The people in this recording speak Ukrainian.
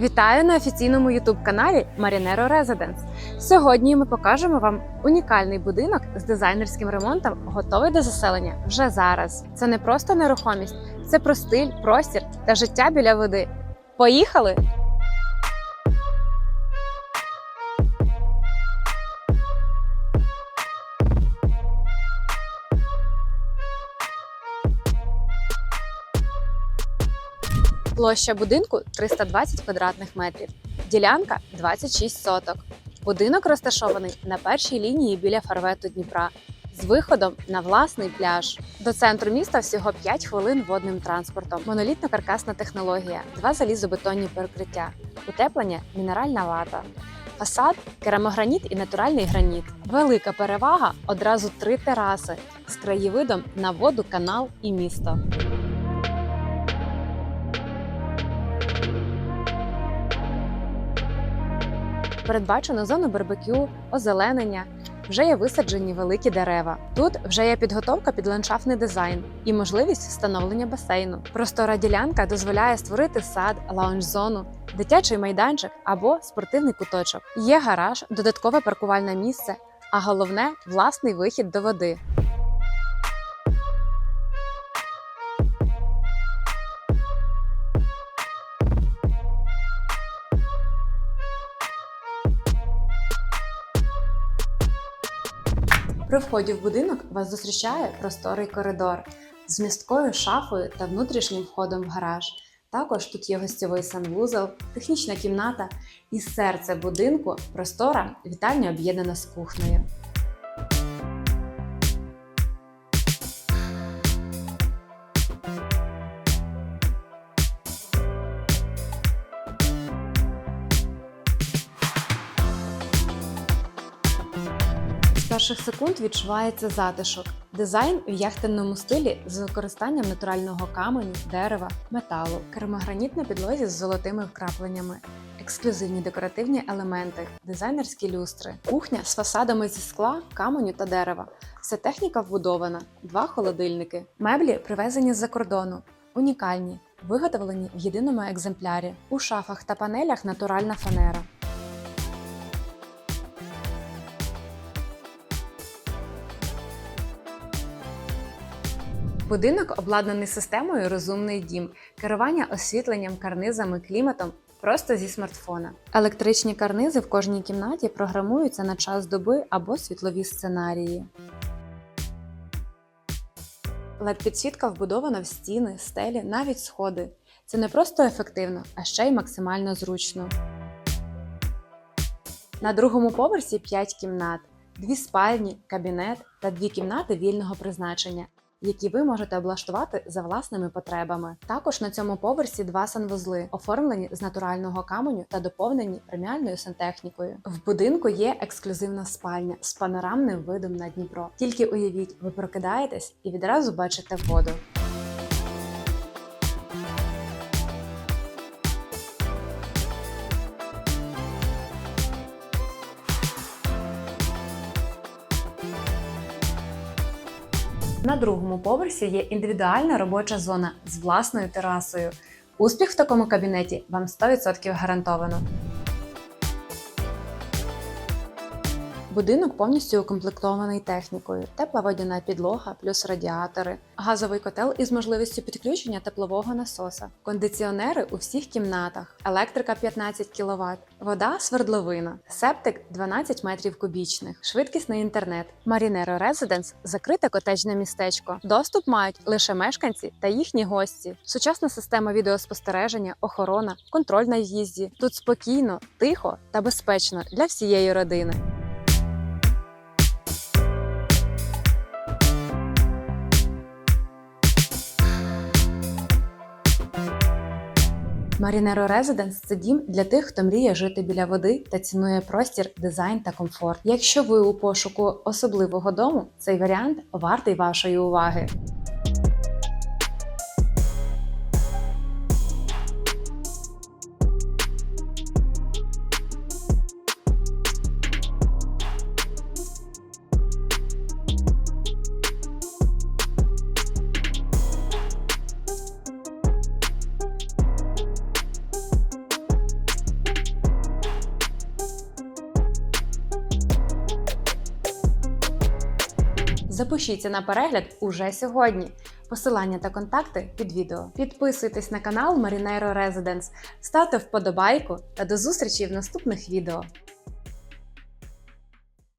Вітаю на офіційному ютуб-каналі Marinero Residence. Сьогодні ми покажемо вам унікальний будинок з дизайнерським ремонтом, готовий до заселення вже зараз. Це не просто нерухомість, це про стиль, простір та життя біля води. Поїхали! Площа будинку 320 квадратних метрів, ділянка 26 соток. Будинок розташований на першій лінії біля фарвету Дніпра з виходом на власний пляж. До центру міста всього 5 хвилин водним транспортом. Монолітно-каркасна технологія, два залізобетонні перекриття, утеплення, мінеральна вата. Фасад, керамограніт і натуральний граніт. Велика перевага одразу три тераси з краєвидом на воду, канал і місто. Передбачено зону барбекю, озеленення. Вже є висаджені великі дерева. Тут вже є підготовка під ландшафтний дизайн і можливість встановлення басейну. Простора ділянка дозволяє створити сад, лаунж-зону, дитячий майданчик або спортивний куточок. Є гараж, додаткове паркувальне місце, а головне власний вихід до води. При вході в будинок вас зустрічає просторий коридор з місткою шафою та внутрішнім входом в гараж. Також тут є гостьовий санвузол, технічна кімната і серце будинку простора вітальня об'єднана з кухнею. Перших секунд відчувається затишок. Дизайн в яхтенному стилі з використанням натурального каменю, дерева, металу, керамограніт на підлозі з золотими вкрапленнями, ексклюзивні декоративні елементи, дизайнерські люстри, кухня з фасадами зі скла, каменю та дерева. Вся техніка вбудована, два холодильники, меблі привезені з-за кордону, унікальні, виготовлені в єдиному екземплярі. У шафах та панелях натуральна фанера. Будинок обладнаний системою Розумний дім, керування освітленням, карнизами, кліматом просто зі смартфона. Електричні карнизи в кожній кімнаті програмуються на час доби або світлові сценарії. led підсвітка вбудована в стіни, стелі, навіть сходи. Це не просто ефективно, а ще й максимально зручно. На другому поверсі 5 кімнат, дві спальні, кабінет та дві кімнати вільного призначення, які ви можете облаштувати за власними потребами. Також на цьому поверсі два санвузли, оформлені з натурального каменю та доповнені преміальною сантехнікою. В будинку є ексклюзивна спальня з панорамним видом на Дніпро. Тільки уявіть, ви прокидаєтесь і відразу бачите воду. На другому поверсі є індивідуальна робоча зона з власною терасою. Успіх в такому кабінеті вам 100% гарантовано. Будинок повністю укомплектований технікою: тепла водяна підлога, плюс радіатори, газовий котел із можливістю підключення теплового насоса, кондиціонери у всіх кімнатах, електрика 15 кВт, вода свердловина, септик 12 метрів кубічних, швидкісний інтернет. Marinero Residence – закрите котеджне містечко. Доступ мають лише мешканці та їхні гості. Сучасна система відеоспостереження, охорона, контроль на в'їзді. Тут спокійно, тихо та безпечно для всієї родини. Marinero Residence – це дім для тих, хто мріє жити біля води та цінує простір, дизайн та комфорт. Якщо ви у пошуку особливого дому, цей варіант вартий вашої уваги. Запишіться на перегляд уже сьогодні. Посилання та контакти під відео. Підписуйтесь на канал Marinero Residence, ставте вподобайку та до зустрічі в наступних відео.